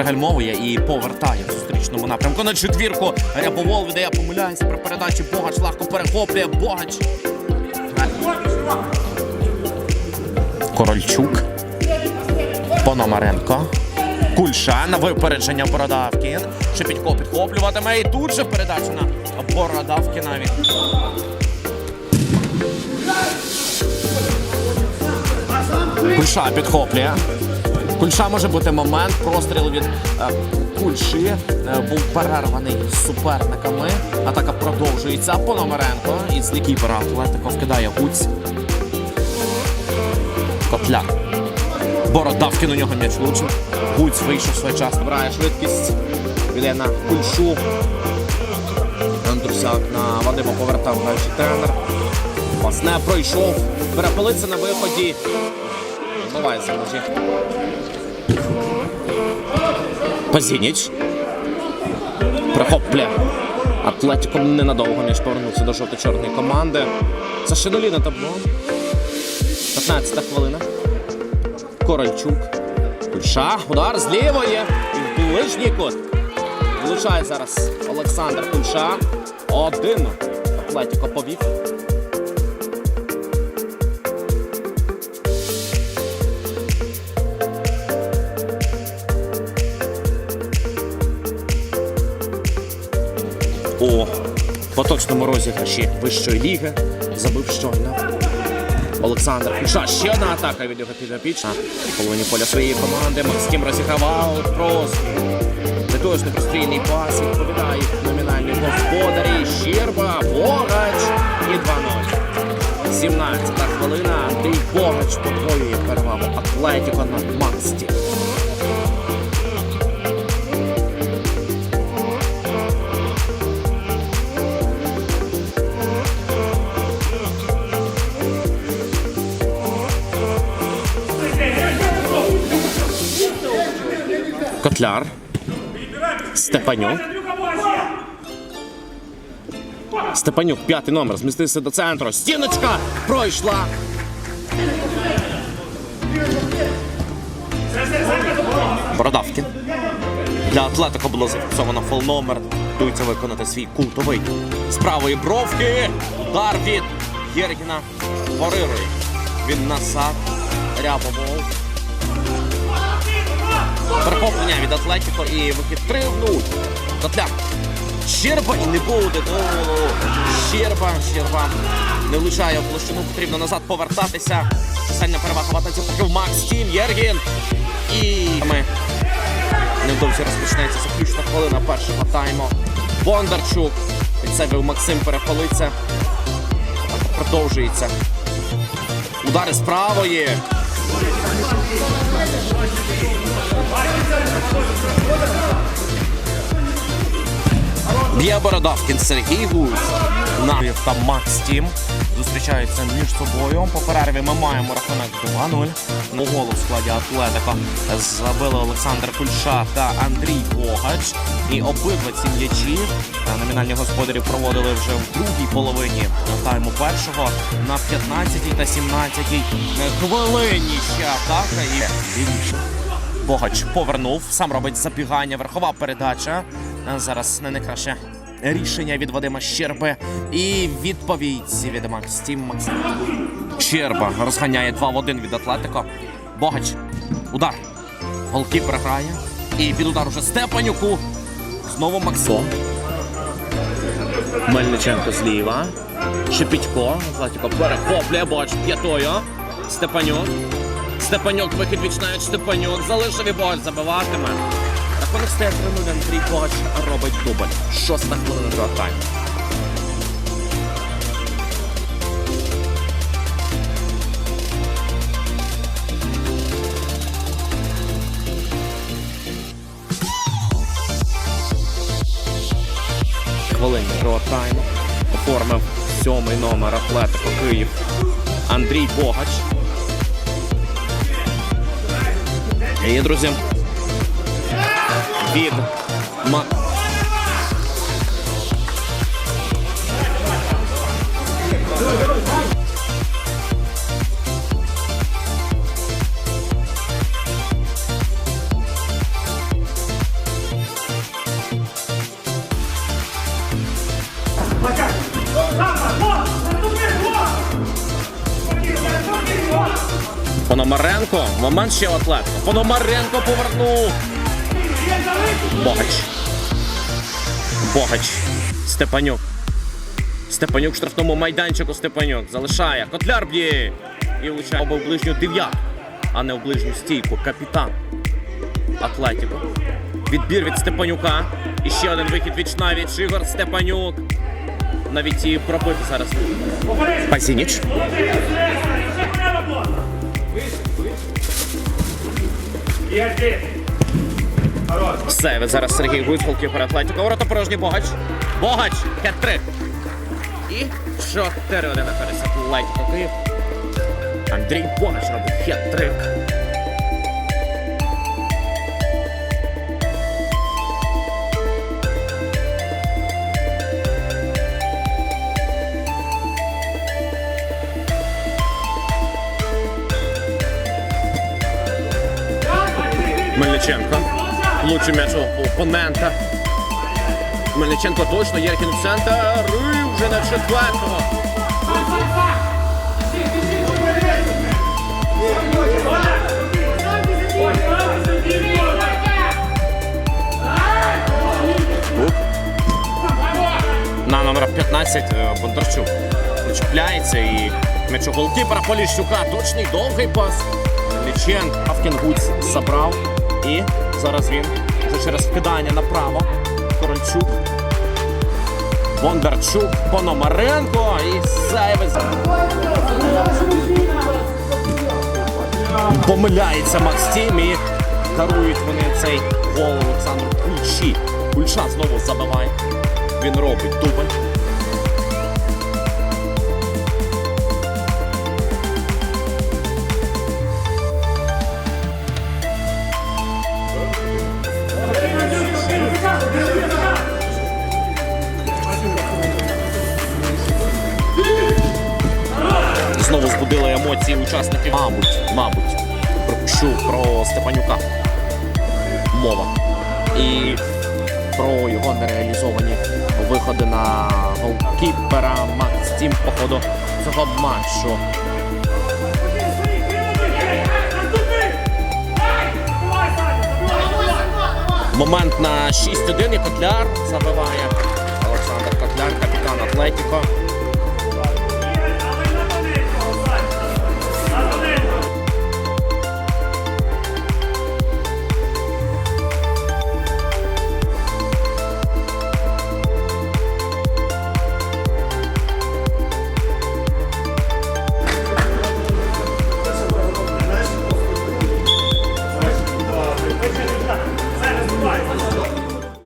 пригальмовує і повертає в зустрічному напрямку на четвірку. Рябовол віддає, помиляється при передачі. Богач легко перехоплює. Богач. Корольчук. Пономаренко. Кульша на випередження Бородавкін. Шепітько підхоплюватиме і тут же передача на Бородавкіна. Він Кульша підхоплює. Кульша може бути момент. Простріл від е, Кульші е, був перерваний суперниками. Атака продовжується. Пономаренко із лікіпера Атлетико вкидає Гуць. Котляр. Бородавкін у нього м'яч влучив. Гуць вийшов своєчасно. Брає швидкість. Віде на Кульшу. Андрусяк на Вадима повертав граючий тренер. Пас не пройшов. Перепалиться на виході. Буває за ножі. Пазініч. Прихоплює. Атлетіко ненадовго між повернувся до жовто-чорної команди. Це ще нулі на табло. 15 хвилина. Корольчук. Кульша. Удар з лівої. І в ближній кут. Влучає зараз Олександр Кульша. Один. Атлетіко повів. У поточному розіграші вищої ліги. Забив щойно. Олександр Куша. Ще одна атака від його підопічна. Половині поля своєї команди. Максим розігравав просто. Не той ж пас. Відповідає номінальні господарі. Щерба, Богач і 2-0. 17 хвилина. Андрій Богач подвоює перевагу Атлетіко над Максті. Котляр. Степанюк. Степанюк, п'ятий номер, змістився до центру. Стіночка пройшла. Бородавкін. Для Атлетико було зафіксовано фол номер. Дується виконати свій культовий. З правої бровки. Удар від Єргіна. Горирує. Він насад. Рябовол. Перехоплення від Атлетіко і вихід 3 в 0. Котляр. Щерба і не буде голу. Щерба, Щерба. Не влучає в площину, потрібно назад повертатися. Чисельна перевага в атаці поки Макс Тім, Єргін. І ми невдовзі розпочнеться заключна хвилина першого тайму. Бондарчук. Від себе Максим перепалиться. Продовжується. Удари з правої. Б'є Бородавкін Сергій Гусь. Навів та Макс Тім зустрічаються між собою. По перерві ми маємо рахунок 2-0. На голу в складі Атлетика забили Олександр Кульша та Андрій Богач. І обидва ці м'ячі номінальні господарі проводили вже в другій половині тайму першого на 15 та 17 хвилині ще атака і більше. Богач повернув, сам робить забігання, верхова передача. Зараз не найкраще рішення від Вадима Щерби. І відповідь від Максим Максим. Щерба розганяє 2 в 1 від Атлетико. Богач. Удар. Голкіпер грає. І під удар уже Степанюку. Знову Максим. Мельниченко зліва. Шепітько. Атлетико перехоплює. Богач п'ятою. Степанюк. Степанюк вихід вічнають Степанюк. Залишив і Богач забиватиме. Рахунок стає 3-0. Андрій Богач робить дубль. Шоста хвилина другого тайму. Хвилин другого тайму. Оформив сьомий номер Атлетико Київ. Андрій Богач. І, друзі, від Ма... Пономаренко. Момент ще у Атлетико. Пономаренко повернув. Богач. Богач. Степанюк. Степанюк в штрафному майданчику Степанюк. Залишає. Котляр б'є. І влучає в ближню дев'ятку, а не в ближню стійку. Капітан. Атлетіко. Відбір від Степанюка. І ще один вихід від навіть Ігор Степанюк. Навіть і пробити зараз. Сейве зараз Сергій Гуць, голкіпер Атлетіко. Ворота порожні Богач. Богач. Хет-трик. І 4-1 на Атлетіко Київ. Андрій Богач робить хет-трик. Мельниченко. Влучив м'яч у опонента. Мельниченко точно, Єркін в центр. І вже на четвертого. На номер 15 е, Бондарчук чіпляється і м'яч у голкіпера Поліщука. Точний довгий пас. Ліченко Авкінгуць забрав. І зараз він вже через вкидання направо. Корольчук. Бондарчук, Пономаренко і сейви. Помиляється Макс Тім і дарують вони цей гол Олександру Кульчі. Кульча знову забиває. Він робить дубль. Учасників. Мабуть, мабуть, пропущу про Степанюка. Мова. І про його нереалізовані виходи на голкіпера Макс Тім по ходу цього матчу. Момент на 6-1 і Котляр забиває Олександр Котляр, капітан Атлетіко.